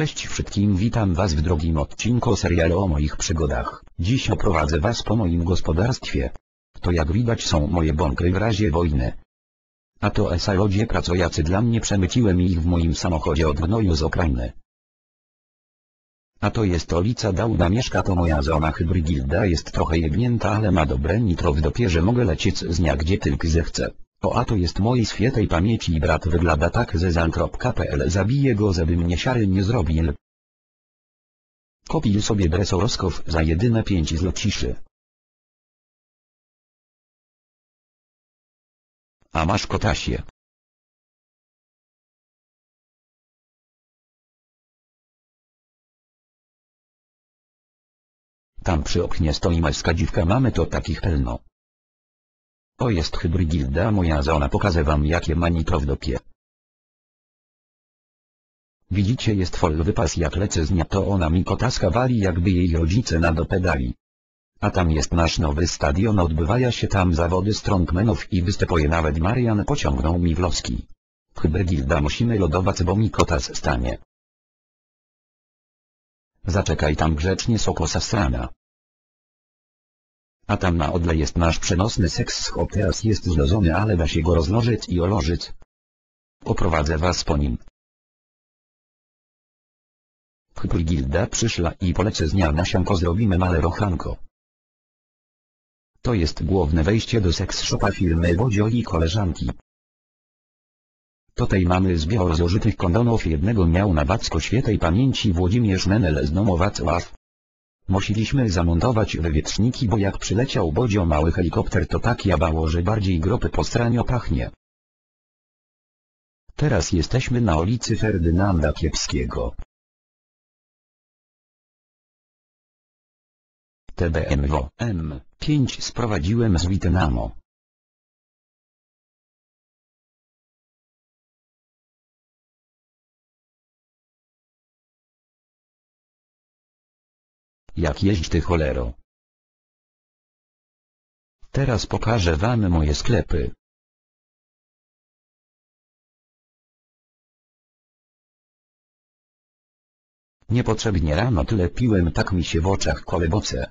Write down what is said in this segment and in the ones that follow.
Cześć wszystkim witam was w drugim odcinku serialu o moich przygodach. Dziś oprowadzę was po moim gospodarstwie. To jak widać są moje bunkry w razie wojny. A to esalodzie pracujący dla mnie przemyciłem ich w moim samochodzie od gnoju z Ukrainy. A to jest ulica Dauda mieszka to moja zona hybrygilda jest trochę jebnięta ale ma dobre nitro w dopierze mogę lecieć z nia gdzie tylko zechcę. O a to jest mojej świętej pamięci brat wygląda tak ze zan.pl zabiję go żeby mnie siary nie zrobił. Kopil sobie Dresoroskow za jedyne pięć zlociszy. A masz kotasie. Tam przy oknie stoi maska dziwka mamy to takich pełno. To jest hybrygilda moja zona pokażę wam jakie ma nitro w dopie. Widzicie jest full wypas jak lecę z nia to ona mi kotaska wali jakby jej rodzice na dopę dali. A tam jest nasz nowy stadion odbywają się tam zawody strongmenów i występuje nawet Marian pociągnął mi wloski. Hybrygilda musimy lodować bo mi kotas stanie. Zaczekaj tam grzecznie sokosa strana. A tam na odle jest nasz przenosny seks schop teraz jest zlozony ale da się go rozlożyć i olożyć. Oprowadzę was po nim. Hybrygilda przyszła i polecę z dnia na sianko zrobimy male rochanko. To jest główne wejście do seks shopa firmy Wodzio i koleżanki. Tutaj mamy zbiór zużytych kondonów jednego miał na wacko świętej pamięci Włodzimierz Menel z Wacław. Musieliśmy zamontować wywietrzniki bo jak przyleciał Bodzio mały helikopter to tak jabało że bardziej gropy po stronie pachnie. Teraz jesteśmy na ulicy Ferdynanda Kiepskiego. TBMW M5 sprowadziłem z Wietnamu. Jak jeźdź ty cholero. Teraz pokażę wam moje sklepy. Niepotrzebnie rano tyle piłem tak mi się w oczach koleboce.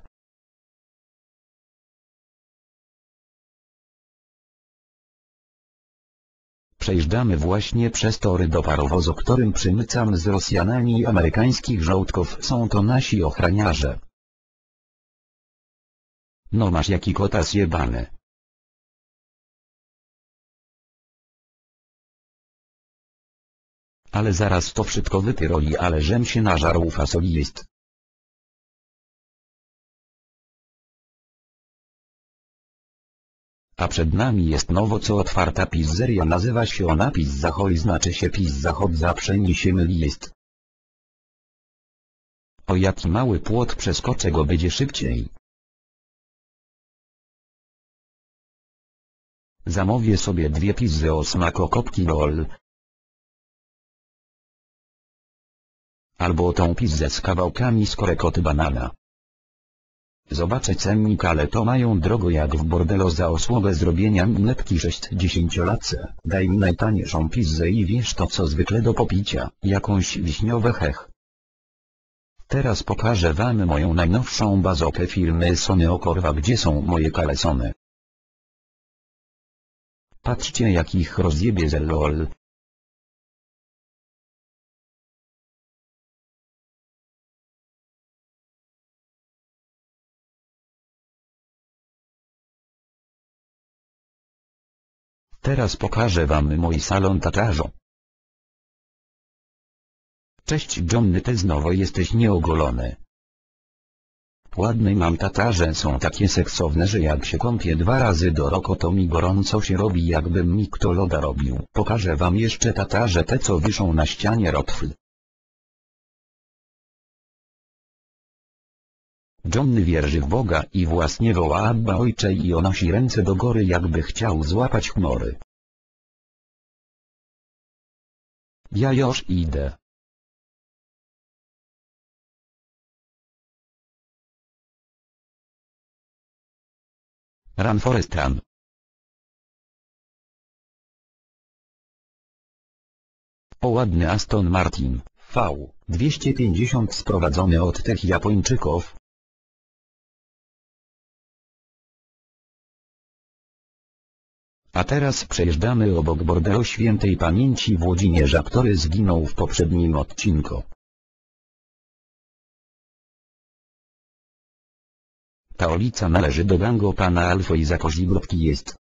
Przejeżdżamy właśnie przez tory do parowozu którym przymycam z Rosjanami i amerykańskich żołdków są to nasi ochraniarze. No masz jaki kotas jebany. Ale zaraz to wszystko wytyroli ale żem się nażarł fasoli A przed nami jest nowo co otwarta pizzeria nazywa się ona Pizza Hoi znaczy się Pizza Hot zawsze mi się myli jest. O jaki mały płot przeskoczę go będzie szybciej. Zamówię sobie dwie pizzy o smaku kopki roll. Albo tą pizzę z kawałkami z banana. Zobaczę cennik ale to mają drogo jak w bordelo za osługę zrobienia minetki 60-latce. Daj mi najtaniejszą pizzę i wiesz to co zwykle do popicia, jakąś wiśniowe hech. Teraz pokażę wam moją najnowszą bazopę firmy Sony Okorwa gdzie są moje kalesony. Patrzcie jakich rozjebie z LOL. Teraz pokażę wam mój salon tatuażu. Cześć Johnny ty znowu jesteś nieogolony. Ładny mam tatuaże są takie seksowne że jak się kąpię dwa razy do roku to mi gorąco się robi jakbym mi kto loda robił. Pokażę wam jeszcze tatuaże te co wiszą na ścianie Rotfl. Johnny wierzy w Boga i właśnie woła Abba Ojcze i onosi ręce do góry jakby chciał złapać chmury. Ja już idę. Run Forest Run. Aston Martin. V. 250 sprowadzone od tych Japończyków. A teraz przejeżdżamy obok bordelu świętej pamięci Włodzimierza, który zginął w poprzednim odcinku. Ta ulica należy do gangu pana Alfo i za Kozibrotki jest.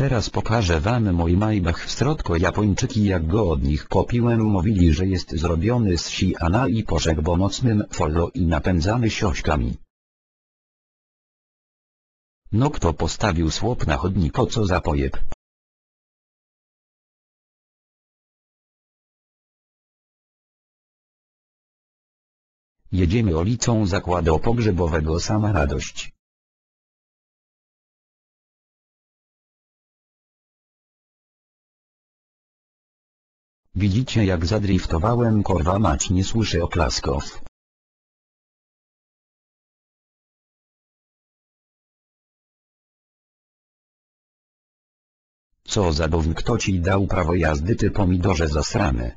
Teraz pokażę wam mój Maybach w środku Japończyki jak go od nich kopiłem mówili że jest zrobiony z siana i poszek bo mocnym follo i napędzany siośkami. No kto postawił słup na chodniku co za pojeb. Jedziemy ulicą zakładu pogrzebowego sama radość. Widzicie jak zadriftowałem korwa mać nie słyszę oklasków. Co za bowń kto ci dał prawo jazdy ty pomidorze zasrany.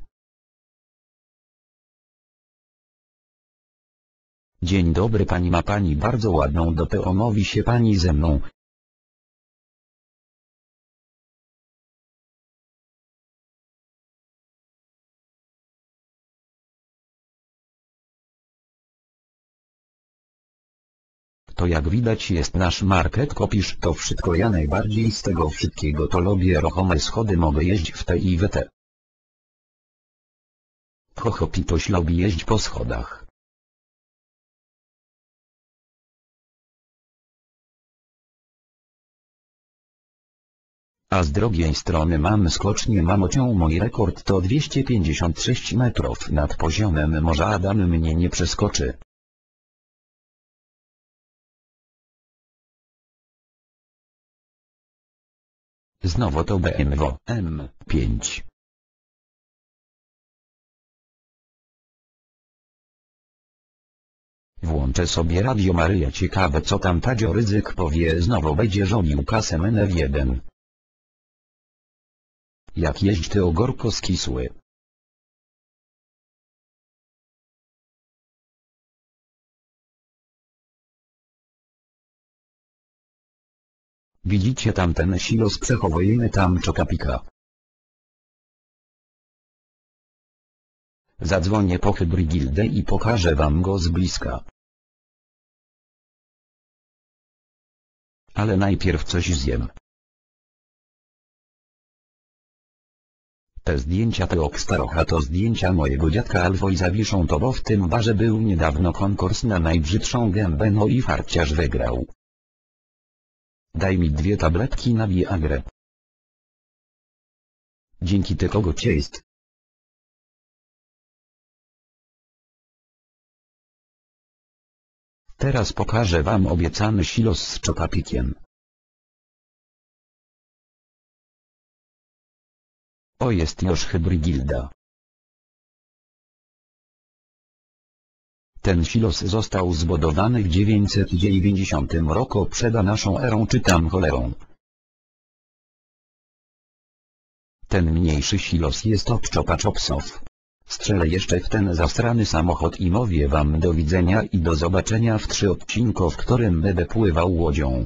Dzień dobry pani ma pani bardzo ładną dopę omówi się pani ze mną. To jak widać jest nasz market kopisz to wszystko ja najbardziej z tego wszystkiego to lubię ruchome schody mogę jeździć w te i w te. Chochopitoś lubi jeździć po schodach. A z drugiej strony mam skocznie mamocią mój rekord to 256 metrów nad poziomem morza Adam mnie nie przeskoczy. Znowu to BMW M5. Włączę sobie Radio Maryja ciekawe co tam Tadzio Ryzyk powie znowu będzie żonił kasę NF1. Jak jeźdź ty ogorko skisły. Widzicie tamten silos przechowujemy tam czokapika. Zadzwonię po hybrygildę i pokażę wam go z bliska. Ale najpierw coś zjem. Te zdjęcia Teokstarocha to zdjęcia mojego dziadka Alwo i zawiszą to bo w tym barze był niedawno konkurs na najbrzydszą gębę no i farciarz wygrał. Daj mi dwie tabletki na Viagrę. Dzięki ty kogo jest. Teraz pokażę wam obiecany silos z czokapikiem. O jest już hybrygilda. Ten silos został zbudowany w 990 roku przed naszą erą czy tam cholerą. Ten mniejszy silos jest od Czopa Chopsow. Strzelę jeszcze w ten zastrany samochód i mówię wam do widzenia i do zobaczenia w trzy odcinku w którym będę pływał łodzią.